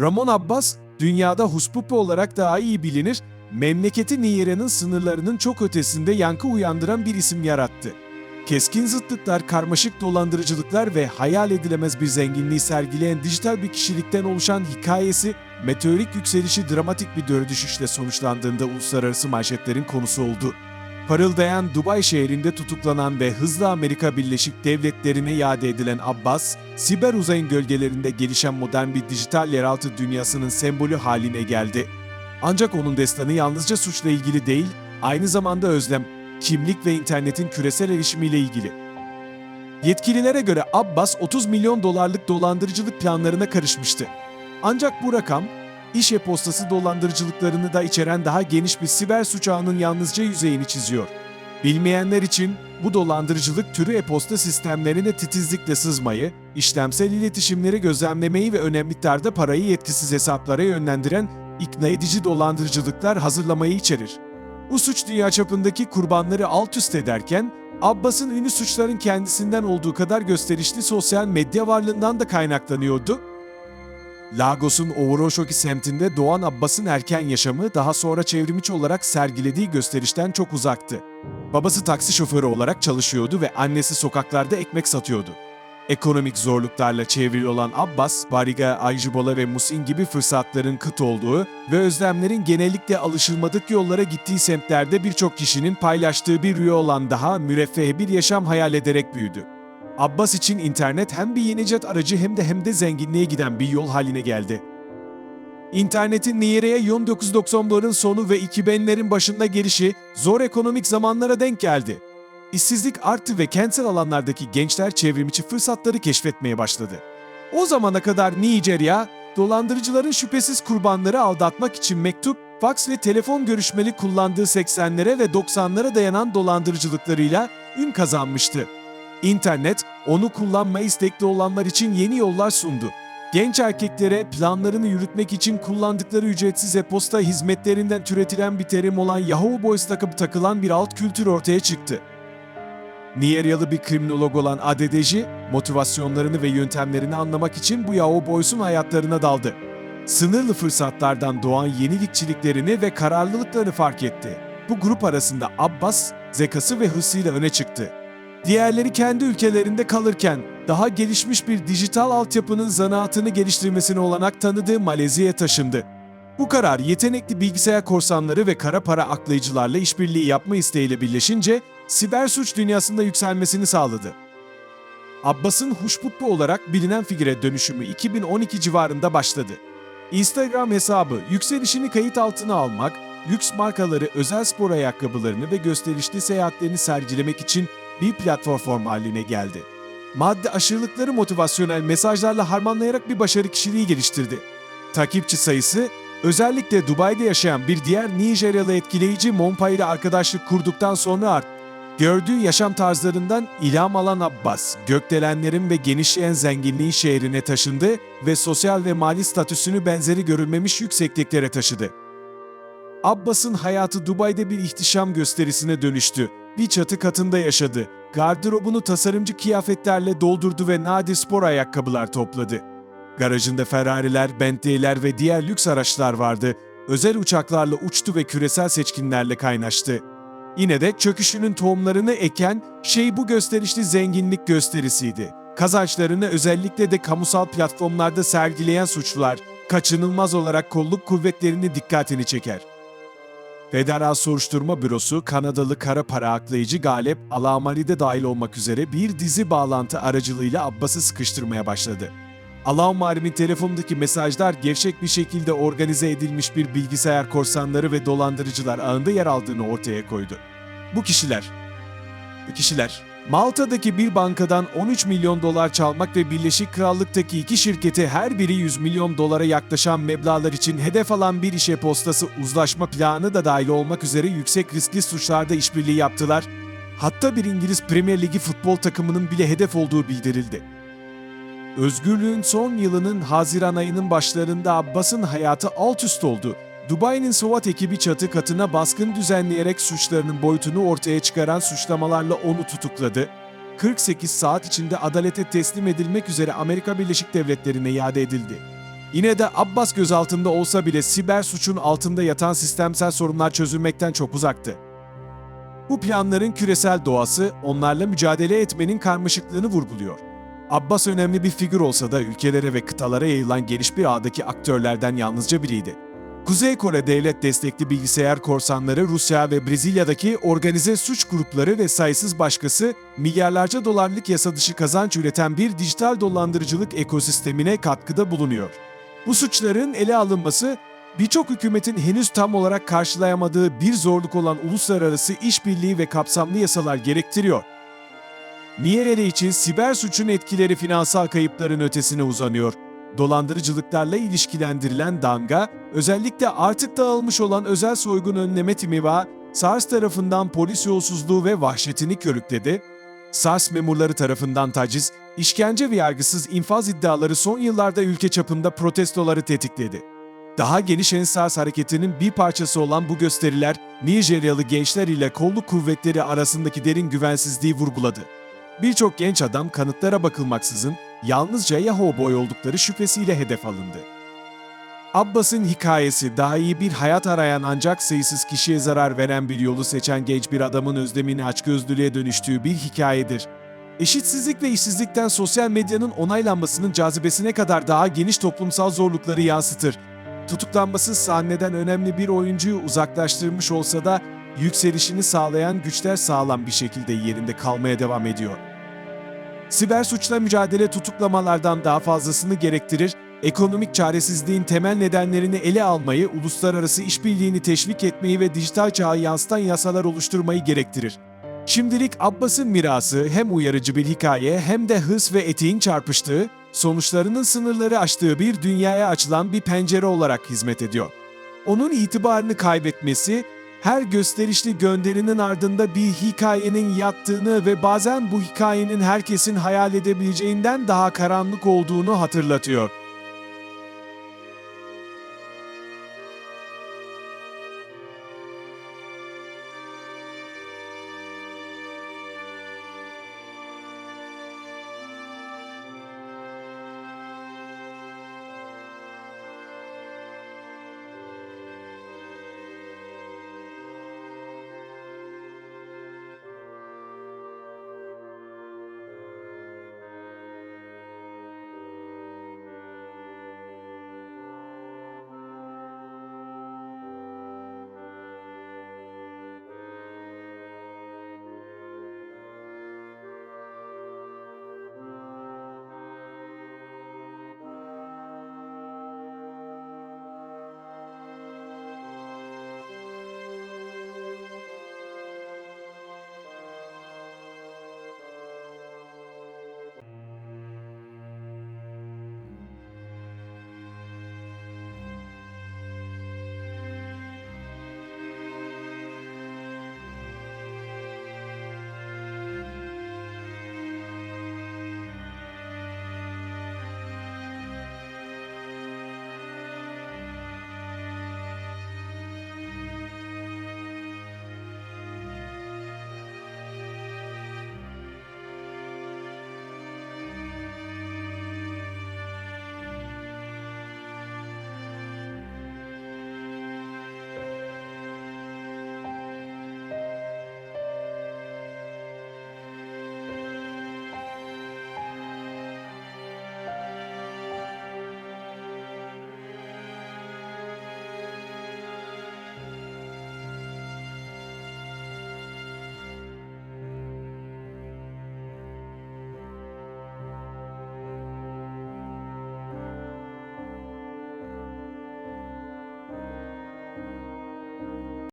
Ramon Abbas, dünyada huspupu olarak daha iyi bilinir, memleketi Niyere'nin sınırlarının çok ötesinde yankı uyandıran bir isim yarattı. Keskin zıtlıklar, karmaşık dolandırıcılıklar ve hayal edilemez bir zenginliği sergileyen dijital bir kişilikten oluşan hikayesi, meteorik yükselişi dramatik bir dördü düşüşle sonuçlandığında uluslararası manşetlerin konusu oldu. Parıldayan Dubai şehrinde tutuklanan ve hızlı Amerika Birleşik Devletleri'ne iade edilen Abbas, siber uzayın gölgelerinde gelişen modern bir dijital yeraltı dünyasının sembolü haline geldi. Ancak onun destanı yalnızca suçla ilgili değil, aynı zamanda özlem, kimlik ve internetin küresel erişimiyle ilgili. Yetkililere göre Abbas 30 milyon dolarlık dolandırıcılık planlarına karışmıştı. Ancak bu rakam, iş e-postası dolandırıcılıklarını da içeren daha geniş bir siber suç ağının yalnızca yüzeyini çiziyor. Bilmeyenler için bu dolandırıcılık türü e-posta sistemlerine titizlikle sızmayı, işlemsel iletişimleri gözlemlemeyi ve önemli miktarda parayı yetkisiz hesaplara yönlendiren ikna edici dolandırıcılıklar hazırlamayı içerir. Bu suç dünya çapındaki kurbanları alt üst ederken, Abbas'ın ünlü suçların kendisinden olduğu kadar gösterişli sosyal medya varlığından da kaynaklanıyordu. Lagos'un Ovroshoki semtinde doğan Abbas'ın erken yaşamı daha sonra çevrimiçi olarak sergilediği gösterişten çok uzaktı. Babası taksi şoförü olarak çalışıyordu ve annesi sokaklarda ekmek satıyordu. Ekonomik zorluklarla çevrili olan Abbas, Bariga, Ayjibola ve Musin gibi fırsatların kıt olduğu ve özlemlerin genellikle alışılmadık yollara gittiği semtlerde birçok kişinin paylaştığı bir rüya olan daha müreffeh bir yaşam hayal ederek büyüdü. Abbas için internet hem bir yenicat aracı hem de hem de zenginliğe giden bir yol haline geldi. İnternetin Niyere'ye 1990'ların sonu ve 2000'lerin başında gelişi zor ekonomik zamanlara denk geldi. İşsizlik arttı ve kentsel alanlardaki gençler çevrimiçi fırsatları keşfetmeye başladı. O zamana kadar Nijerya, dolandırıcıların şüphesiz kurbanları aldatmak için mektup, faks ve telefon görüşmeli kullandığı 80'lere ve 90'lara dayanan dolandırıcılıklarıyla ün kazanmıştı. İnternet, onu kullanmaya istekli olanlar için yeni yollar sundu. Genç erkeklere planlarını yürütmek için kullandıkları ücretsiz e-posta hizmetlerinden türetilen bir terim olan Yahoo Boys takıp takılan bir alt kültür ortaya çıktı. Nijeryalı bir kriminolog olan Adedeji, motivasyonlarını ve yöntemlerini anlamak için bu Yahoo Boys'un hayatlarına daldı. Sınırlı fırsatlardan doğan yenilikçiliklerini ve kararlılıklarını fark etti. Bu grup arasında Abbas, zekası ve hırsıyla öne çıktı. Diğerleri kendi ülkelerinde kalırken daha gelişmiş bir dijital altyapının zanaatını geliştirmesine olanak tanıdığı Malezya'ya taşındı. Bu karar yetenekli bilgisayar korsanları ve kara para aklayıcılarla işbirliği yapma isteğiyle birleşince siber suç dünyasında yükselmesini sağladı. Abbas'ın huşputlu olarak bilinen figüre dönüşümü 2012 civarında başladı. Instagram hesabı yükselişini kayıt altına almak, lüks markaları özel spor ayakkabılarını ve gösterişli seyahatlerini sergilemek için bir platform haline geldi. Madde aşırılıkları motivasyonel mesajlarla harmanlayarak bir başarı kişiliği geliştirdi. Takipçi sayısı özellikle Dubai'de yaşayan bir diğer Nijeryalı etkileyici Monpa ile arkadaşlık kurduktan sonra arttı. Gördüğü yaşam tarzlarından ilham alan Abbas, gökdelenlerin ve genişleyen zenginliğin şehrine taşındı ve sosyal ve mali statüsünü benzeri görülmemiş yüksekliklere taşıdı. Abbas'ın hayatı Dubai'de bir ihtişam gösterisine dönüştü. Bir çatı katında yaşadı. Gardırobunu tasarımcı kıyafetlerle doldurdu ve nadir spor ayakkabılar topladı. Garajında Ferrari'ler, Bentley'ler ve diğer lüks araçlar vardı. Özel uçaklarla uçtu ve küresel seçkinlerle kaynaştı. Yine de çöküşünün tohumlarını eken şey bu gösterişli zenginlik gösterisiydi. Kazançlarını özellikle de kamusal platformlarda sergileyen suçlular kaçınılmaz olarak kolluk kuvvetlerini dikkatini çeker. Federal Soruşturma Bürosu, Kanadalı kara para aklayıcı Galep Alamali de dahil olmak üzere bir dizi bağlantı aracılığıyla Abbas'ı sıkıştırmaya başladı. Alamali'nin telefondaki mesajlar gevşek bir şekilde organize edilmiş bir bilgisayar korsanları ve dolandırıcılar ağında yer aldığını ortaya koydu. Bu kişiler, bu kişiler Malta'daki bir bankadan 13 milyon dolar çalmak ve Birleşik Krallık'taki iki şirketi her biri 100 milyon dolara yaklaşan meblağlar için hedef alan bir işe postası uzlaşma planı da dahil olmak üzere yüksek riskli suçlarda işbirliği yaptılar. Hatta bir İngiliz Premier Ligi futbol takımının bile hedef olduğu bildirildi. Özgürlüğün son yılının Haziran ayının başlarında Abbas'ın hayatı alt üst oldu. Dubai'nin SWAT ekibi çatı katına baskın düzenleyerek suçlarının boyutunu ortaya çıkaran suçlamalarla onu tutukladı. 48 saat içinde adalete teslim edilmek üzere Amerika Birleşik Devletleri'ne iade edildi. Yine de Abbas gözaltında olsa bile siber suçun altında yatan sistemsel sorunlar çözülmekten çok uzaktı. Bu planların küresel doğası onlarla mücadele etmenin karmaşıklığını vurguluyor. Abbas önemli bir figür olsa da ülkelere ve kıtalara yayılan geniş bir ağdaki aktörlerden yalnızca biriydi. Kuzey Kore devlet destekli bilgisayar korsanları Rusya ve Brezilya'daki organize suç grupları ve sayısız başkası milyarlarca dolarlık yasa dışı kazanç üreten bir dijital dolandırıcılık ekosistemine katkıda bulunuyor. Bu suçların ele alınması birçok hükümetin henüz tam olarak karşılayamadığı bir zorluk olan uluslararası işbirliği ve kapsamlı yasalar gerektiriyor. Nierere için siber suçun etkileri finansal kayıpların ötesine uzanıyor. Dolandırıcılıklarla ilişkilendirilen damga, özellikle artık dağılmış olan özel soygun önleme timi ve SARS tarafından polis yolsuzluğu ve vahşetini körükledi. SARS memurları tarafından taciz, işkence ve yargısız infaz iddiaları son yıllarda ülke çapında protestoları tetikledi. Daha geniş Ensars hareketinin bir parçası olan bu gösteriler, Nijeryalı gençler ile kolluk kuvvetleri arasındaki derin güvensizliği vurguladı. Birçok genç adam kanıtlara bakılmaksızın yalnızca Yahoo boy oldukları şüphesiyle hedef alındı. Abbas'ın hikayesi daha iyi bir hayat arayan ancak sayısız kişiye zarar veren bir yolu seçen genç bir adamın özlemini açgözlülüğe dönüştüğü bir hikayedir. Eşitsizlik ve işsizlikten sosyal medyanın onaylanmasının cazibesine kadar daha geniş toplumsal zorlukları yansıtır. Tutuklanması sahneden önemli bir oyuncuyu uzaklaştırmış olsa da yükselişini sağlayan güçler sağlam bir şekilde yerinde kalmaya devam ediyor. Siber suçla mücadele tutuklamalardan daha fazlasını gerektirir, ekonomik çaresizliğin temel nedenlerini ele almayı, uluslararası işbirliğini teşvik etmeyi ve dijital çağı yansıtan yasalar oluşturmayı gerektirir. Şimdilik Abbas'ın mirası hem uyarıcı bir hikaye hem de hırs ve etiğin çarpıştığı, sonuçlarının sınırları aştığı bir dünyaya açılan bir pencere olarak hizmet ediyor. Onun itibarını kaybetmesi, her gösterişli gönderinin ardında bir hikayenin yattığını ve bazen bu hikayenin herkesin hayal edebileceğinden daha karanlık olduğunu hatırlatıyor.